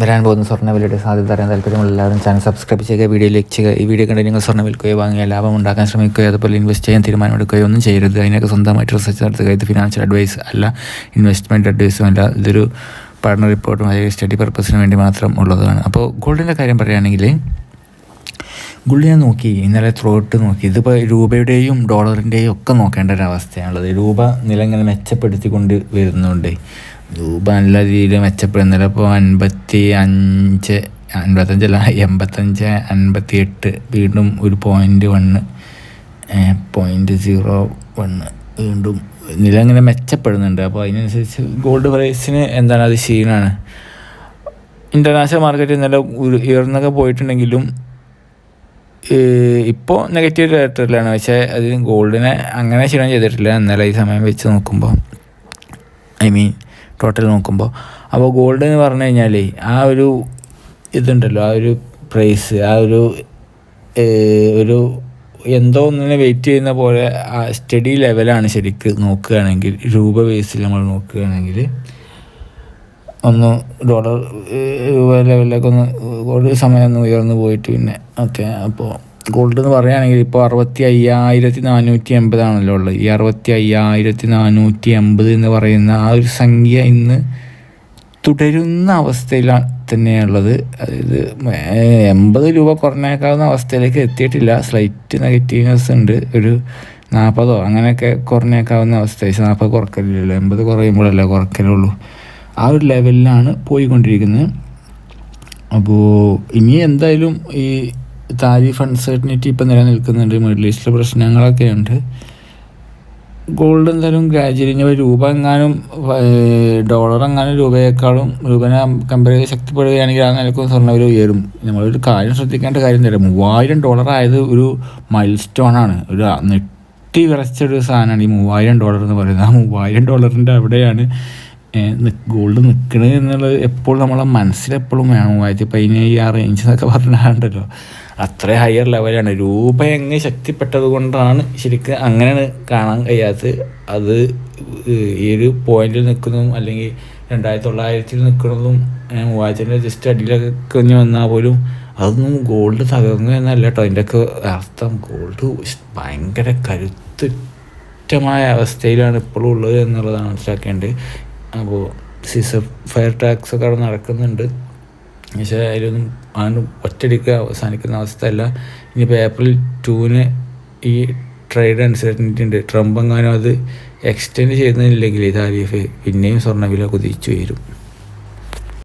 വരാൻ പോകുന്ന സ്വർണവിലയുടെ സാധ്യത അറിയാൻ താല്പര്യമുള്ള എല്ലാവരും ചാനൽ സബ്സ്ക്രൈബ് ചെയ്യുക വീഡിയോ ലൈക്ക് ചെയ്യുക. ഈ വീഡിയോ കണ്ട് നിങ്ങൾ സ്വർണം വിൽക്കുകയോ വാങ്ങുകയോ ലാഭം ഉണ്ടാക്കാൻ ശ്രമിക്കുകയോ അതുപോലെ ഇൻവെസ്റ്റ് ചെയ്യാൻ തീരുമാനമെടുക്കുകയോ ഒന്നും ചെയ്യരുത്. അതിനൊക്കെ സ്വന്തമായിട്ട് റിസർച്ച് നടത്തുക. ഇത് ഫിനാൻഷ്യൽ അഡ്വൈസ് അല്ല. ഇൻവെസ്റ്റ്മെന്റ് അഡ്വൈസും അല്ല. ഇതൊരു പഠന റിപ്പോർട്ടും അതായത് സ്റ്റഡി പർപ്പസിന് വേണ്ടി മാത്രം ഉള്ളതാണ്. അപ്പോൾ ഗോൾഡിന്റെ കാര്യം പറയുകയാണെങ്കിൽ ഗുള്ളി ഞാൻ നോക്കി. ഇന്നലെ ത്രോട്ട് നോക്കി. ഇതിപ്പോൾ രൂപയുടെയും ഡോളറിന്റെയും ഒക്കെ നോക്കേണ്ട ഒരു അവസ്ഥയാണുള്ളത് രൂപ നില ഇങ്ങനെ മെച്ചപ്പെടുത്തിക്കൊണ്ട് വരുന്നുണ്ട്. രൂപ നല്ല രീതിയിൽ മെച്ചപ്പെടുന്നില്ല ഇപ്പോൾ അൻപത്തി അഞ്ച് അൻപത്തഞ്ചല്ല എൺപത്തഞ്ച് അൻപത്തി എട്ട് വീണ്ടും ഒരു point one point zero one വീണ്ടും നില ഇങ്ങനെ മെച്ചപ്പെടുന്നുണ്ട്. അപ്പോൾ അതിനനുസരിച്ച് ഗോൾഡ് പ്രൈസിന് എന്താണ് അത് ക്ഷീണമാണ് ഇന്റർനാഷണൽ മാർക്കറ്റ് നല്ല ഉയർന്നൊക്കെ പോയിട്ടുണ്ടെങ്കിലും ഇപ്പോൾ നെഗറ്റീവ് ടെറിട്ടറിയിലാണ് പക്ഷേ അത് ഗോൾഡിനെ അങ്ങനെ ക്ഷീണം ചെയ്തിട്ടില്ല. എന്നാലും ഈ സമയം വെച്ച് നോക്കുമ്പോൾ ഐ മീൻ ടോട്ടൽ നോക്കുമ്പോൾ അപ്പോൾ ഗോൾഡ് എന്ന് പറഞ്ഞു കഴിഞ്ഞാൽ ആ ഒരു ഇതുണ്ടല്ലോ ആ ഒരു പ്രൈസ് ആ ഒരു ഒരു എന്തോ ഒന്നിനെ വെയിറ്റ് ചെയ്യുന്ന പോലെ ആ സ്റ്റഡി ലെവലാണ് ശരിക്ക് നോക്കുകയാണെങ്കിൽ രൂപ ബേസിൽ നമ്മൾ നോക്കുകയാണെങ്കിൽ. ഒന്ന് ഡോളർ രൂപ ലെവലിലേക്ക് ഒന്ന് ഒരു സമയം ഒന്ന് ഉയർന്നു പോയിട്ട് പിന്നെ ഓക്കെ അപ്പോൾ ഗോൾഡ് എന്ന് പറയുകയാണെങ്കിൽ ഇപ്പോൾ അറുപത്തി അയ്യായിരത്തി നാനൂറ്റി എൺപതാണല്ലോ ഉള്ളത്. ഈ അറുപത്തി അയ്യായിരത്തി നാനൂറ്റി എൺപത് എന്ന് പറയുന്ന ആ ഒരു സംഖ്യ ഇന്ന് തുടരുന്ന അവസ്ഥയിലാണ് തന്നെയുള്ളത്. അതായത് എൺപത് രൂപ കുറഞ്ഞേക്കാവുന്ന അവസ്ഥയിലേക്ക് എത്തിയിട്ടില്ല. സ്ലൈറ്റ് നെഗറ്റീവ്നെസ് ഉണ്ട്. ഒരു നാൽപ്പതോ അങ്ങനെയൊക്കെ കുറഞ്ഞേക്കാവുന്ന അവസ്ഥ. നാൽപ്പത് കുറക്കലില്ലല്ലോ. എൺപത് കുറയുമ്പോഴല്ലേ കുറക്കലുള്ളൂ. ആ ഒരു ലെവലിലാണ് പോയിക്കൊണ്ടിരിക്കുന്നത്. അപ്പോൾ ഇനി എന്തായാലും ഈ താരിഫ് അൺസർട്ടനിറ്റി ഇപ്പം നിലനിൽക്കുന്നുണ്ട്. മിഡിൽ ഈസ്റ്റിലെ പ്രശ്നങ്ങളൊക്കെ ഉണ്ട്. ഗോൾഡ് എന്തായാലും ഗ്രാജുവലി രൂപ എങ്ങാനും ഡോളർ എങ്ങാനും രൂപയേക്കാളും രൂപനെ കമ്പയർ ചെയ്ത് ശക്തിപ്പെടുകയാണെങ്കിൽ ആ നിലക്കും സ്വർണവില ഉയരും. നമ്മളൊരു കാര്യം ശ്രദ്ധിക്കേണ്ട കാര്യം തരാം മൂവായിരം ഡോളർ ആയത് ഒരു മൈൽ സ്റ്റോൺ ആണ്. ഒരു നെട്ടി വിറച്ചൊരു സാധനമാണ് ഈ മൂവായിരം ഡോളർ എന്ന് പറയുന്നത്. ആ മൂവായിരം ഡോളറിന്റെ അവിടെയാണ് ഗോൾഡ് നിൽക്കണത് എന്നുള്ളത് എപ്പോഴും നമ്മളെ മനസ്സിലെപ്പോഴും വേണം. മൂവായിരത്തി പതിനേഴ് ആ റേഞ്ച് എന്നൊക്കെ പറഞ്ഞാണ്ടല്ലോ. അത്ര ഹയർ ലെവലാണ് രൂപ എങ്ങനെ ശക്തിപ്പെട്ടത് കൊണ്ടാണ് ശരിക്കും അങ്ങനെയാണ് കാണാൻ കഴിയാത്തത്. അത് ഈ ഒരു പോയിന്റിൽ നിൽക്കുന്നതും അല്ലെങ്കിൽ രണ്ടായിരത്തി തൊള്ളായിരത്തിൽ നിൽക്കുന്നതും മൂവായിരത്തിന്റെ ജസ്റ്റ് അടിയിലൊക്കെ കഴിഞ്ഞ് വന്നാൽ പോലും അതൊന്നും ഗോൾഡ് തകർന്നു എന്നല്ല കേട്ടോ അതിന്റെയൊക്കെ അർത്ഥം ഗോൾഡ് ഭയങ്കര കരുത്തുറ്റമായ അവസ്ഥയിലാണ് ഇപ്പോഴും ഉള്ളത് എന്നുള്ളതാണ് മനസ്സിലാക്കേണ്ടത്. അപ്പോൾ സീസർ ഫയർ ടാക്സ് ഒക്കെ അവിടെ നടക്കുന്നുണ്ട്. പക്ഷേ അതിലൊന്നും അതൊന്നും ഒറ്റയടിക്ക് അവസാനിക്കുന്ന അവസ്ഥയല്ല. ഇനിയിപ്പോൾ ഏപ്രിൽ ടൂവിന് ഈ ട്രേഡ് അൺസർട്ടനിറ്റി ഉണ്ട് ട്രംപ് എങ്ങാനും അത് എക്സ്റ്റെൻഡ് ചെയ്യുന്നില്ലെങ്കിൽ താരീഫ് പിന്നെയും സ്വർണവില കുതിച്ചു വരും